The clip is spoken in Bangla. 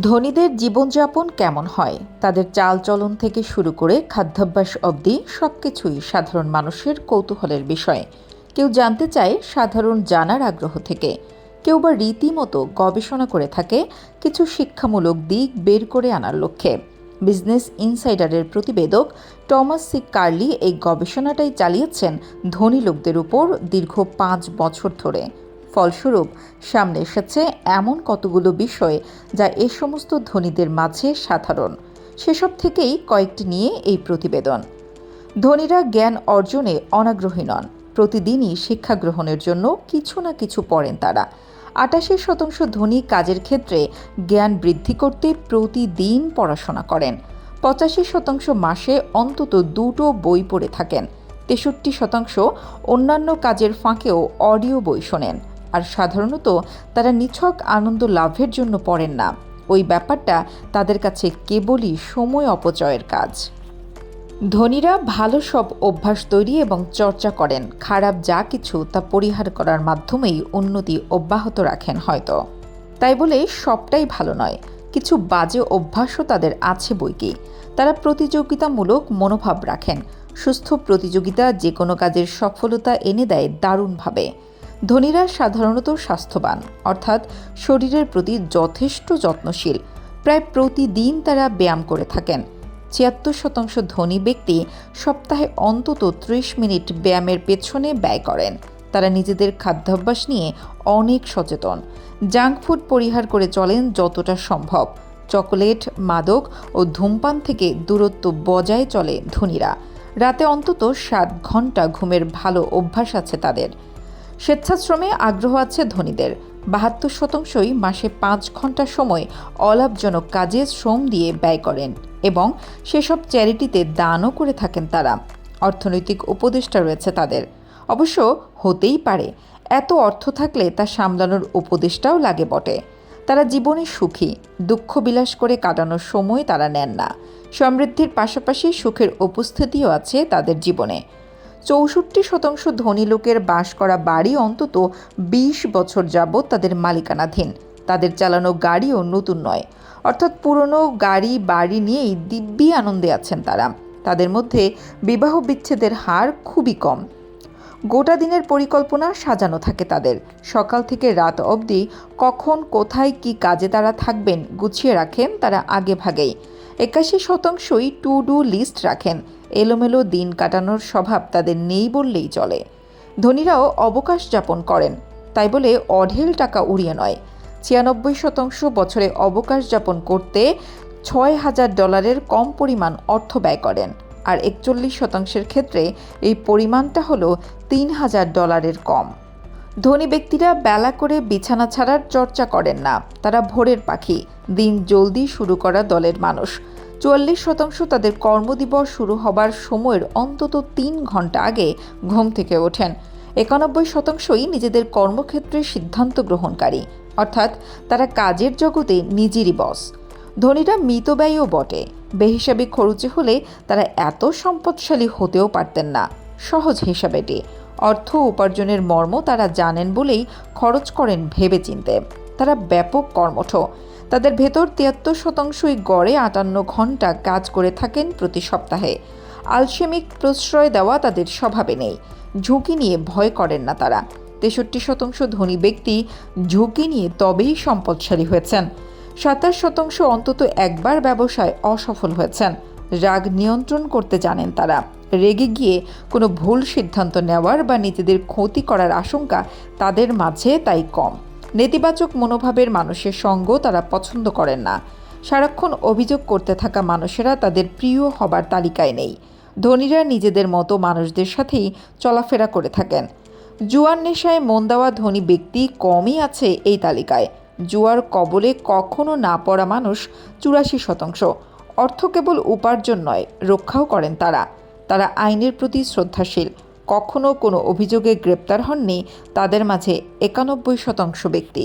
ধনীদের জীবনযাপন কেমন হয়? তাদের চালচলন থেকে শুরু করে খাদ্যাভ্যাস অবধি সব কিছুই সাধারণ মানুষের কৌতূহলের বিষয়। কেউ জানতে চায় সাধারণ জানার আগ্রহ থেকে। কেউ বা রীতিমতো গবেষণা করে থাকে কিছু শিক্ষামূলক দিক বের করে আনার লক্ষ্যে। বিজনেস ইনসাইডারের প্রতিবেদক টমাস সি কার্লি এই গবেষণাটাই চালিয়েছেন ধনী লোকদের উপর দীর্ঘ পাঁচ বছর ধরে। ফলস্বরূপ সামনে এসেছে এমন কতগুলো বিষয় যা এ সমস্ত ধনীদের মাঝে সাধারণ। সেসব থেকেই কয়েকটি নিয়ে এই প্রতিবেদন। ধনীরা জ্ঞান অর্জনে অনাগ্রহী নন। প্রতিদিনই শিক্ষা গ্রহণের জন্য কিছু না কিছু পড়েন তারা। আটাশি শতাংশ ধনী কাজের ক্ষেত্রে জ্ঞান বৃদ্ধি করতে প্রতিদিন পড়াশোনা করেন। পঁচাশি শতাংশ মাসে অন্তত দুটো বই পড়ে থাকেন। তেষট্টি শতাংশ অন্যান্য কাজের ফাঁকেও অডিও বই শোনেন। আর সাধারণত তারা নিছক আনন্দ লাভের জন্য পড়েন না। ওই ব্যাপারটা তাদের কাছে কেবলই সময় অপচয়ের কাজ। ধনীরা ভালো সব অভ্যাস তৈরি এবং চর্চা করেন। খারাপ যা কিছু তা পরিহার করার মাধ্যমেই উন্নতি অব্যাহত রাখেন হয়তো। তাই বলে সবটাই ভালো নয়। কিছু বাজে অভ্যাসও তাদের আছে বইকি। তারা প্রতিযোগিতামূলক মনোভাব রাখেন। সুস্থ প্রতিযোগিতা যে কোনো কাজের সফলতা এনে দেয় দারুণভাবে। ধনীরা সাধারণত স্বাস্থ্যবান, অর্থাৎ শরীরের প্রতি যথেষ্ট যত্নশীল। প্রায় প্রতিদিন তারা ব্যায়াম করে থাকেন। ছিয়াত্তর শতাংশ ধনী ব্যক্তি সপ্তাহে অন্তত ত্রিশ মিনিট ব্যায়ামের পেছনে ব্যয় করেন। তারা নিজেদের খাদ্যাভ্যাস নিয়ে অনেক সচেতন। জাঙ্ক ফুড পরিহার করে চলেন যতটা সম্ভব। চকোলেট, মাদক ও ধূমপান থেকে দূরত্ব বজায় চলে ধনীরা। রাতে অন্তত সাত ঘণ্টা ঘুমের ভালো অভ্যাস আছে তাদের। স্বেচ্ছাশ্রমে আগ্রহ আছে ধনীদের। বাহাত্তর শতাংশই মাসে পাঁচ ঘণ্টা সময় অলাভজনক কাজে শ্রম দিয়ে ব্যয় করেন এবং সেসব চ্যারিটিতে দানও করে থাকেন তারা। অর্থনৈতিক উপদেষ্টা রয়েছে তাদের। অবশ্য হতেই পারে, এত অর্থ থাকলে তা সামলানোর উপদেষ্টাও লাগে বটে। তারা জীবনে সুখী, দুঃখ বিলাস করে কাটানোর সময় তারা নেন না। সমৃদ্ধির পাশাপাশি সুখের উপস্থিতিও আছে তাদের জীবনে। চৌষট্টি শতাংশ ধনী লোকের বাস করা বাড়ি অন্তত বিশ বছর যাবৎ তাদের মালিকানাধীন। তাদের চালানো গাড়িও নতুন নয়। অর্থাৎ পুরনো গাড়ি, বাড়ি নিয়েই দিব্যি আনন্দে আছেন তারা। তাদের মধ্যে বিবাহ বিচ্ছেদের হার খুবই কম। গোটা দিনের পরিকল্পনা সাজানো থাকে তাদের। সকাল থেকে রাত অবধি কখন, কোথায়, কি কাজে তারা থাকবেন গুছিয়ে রাখেন তারা আগে ভাগেই একাশি শতাংশই টু ডু লিস্ট রাখেন। এলোমেলো দিন কাটানোর স্বভাব তাদের নেই বললেই চলে। ধনীরাও অবকাশ যাপন করেন, তাই বলে অঢেল টাকা উড়িয়ে নয়। ছিয়ানব্বই শতাংশ বছরে অবকাশ যাপন করতে ছয় হাজার ডলারের কম পরিমাণ অর্থ ব্যয় করেন, আর একচল্লিশ শতাংশের ক্ষেত্রে এই পরিমাণটা হলো তিন হাজার ডলারের কম। ধনী ব্যক্তিরা বেলা করে বিছানা ছাড়ার চর্চা করেন না, তারা ভোরের পাখি, দিন জলদি শুরু করা দলের মানুষ। চুয়াল্লিশ শতাংশ তাদের কর্মদিবস শুরু হবার সময়ের অন্তত তিন ঘণ্টা আগে ঘুম থেকে ওঠেন। একানব্বই শতাংশই নিজেদের কর্মক্ষেত্রে সিদ্ধান্ত গ্রহণকারী, অর্থাৎ তারা কাজের জগতে নিজেরই বস। ধনীরা মিতব্যয়ও বটে। বেহিসাবি খরচে হলে তারা এত সম্পদশালী হতেও পারতেন না। সহজ হিসাবেটি অর্থ উপার্জনের মর্ম তারা জানেন বলেই খরচ করেন ভেবে চিনতে তারা ব্যাপক কর্মঠ। তাদের ভেতর তিয়াত্তর শতাংশই গড়ে আটান্ন ঘণ্টা কাজ করে থাকেন প্রতি সপ্তাহে। আলসেমিক প্রশ্রয় দেওয়া তাদের স্বভাবে নেই। ঝুঁকি নিয়ে ভয় করেন না তারা। তেষট্টি শতাংশ ধনী ব্যক্তি ঝুঁকি নিয়ে তবেই সম্পদশালী হয়েছেন। সাতাশ শতাংশ অন্তত একবার ব্যবসায় অসফল হয়েছেন। রাগ নিয়ন্ত্রণ করতে জানেন তারা। রেগে গিয়ে কোনো ভুল সিদ্ধান্ত নেওয়ার বা নিজেদের ক্ষতি করার আশঙ্কা তাদের মাঝে তাই কম। নেতিবাচক মনোভাবের মানুষের সঙ্গ তারা পছন্দ করেন না। সারাক্ষণ অভিযোগ করতে থাকা মানুষেরা তাদের প্রিয় হবার তালিকায় নেই। ধনীরা নিজেদের মতো মানুষদের সাথেই চলাফেরা করে থাকেন। জুয়ার নেশায় মন দেওয়া ধনী ব্যক্তি কমই আছে এই তালিকায়। জুয়ার কবলে কখনো না পড়া মানুষ চুরাশি শতাংশ। অর্থ কেবল উপার্জন নয়, রক্ষাও করেন তারা। তারা আইনের প্রতি শ্রদ্ধাশীল। কখনো কোনো অভিযোগে গ্রেপ্তার হননি তাদের মাঝে একানব্বই শতাংশ ব্যক্তি।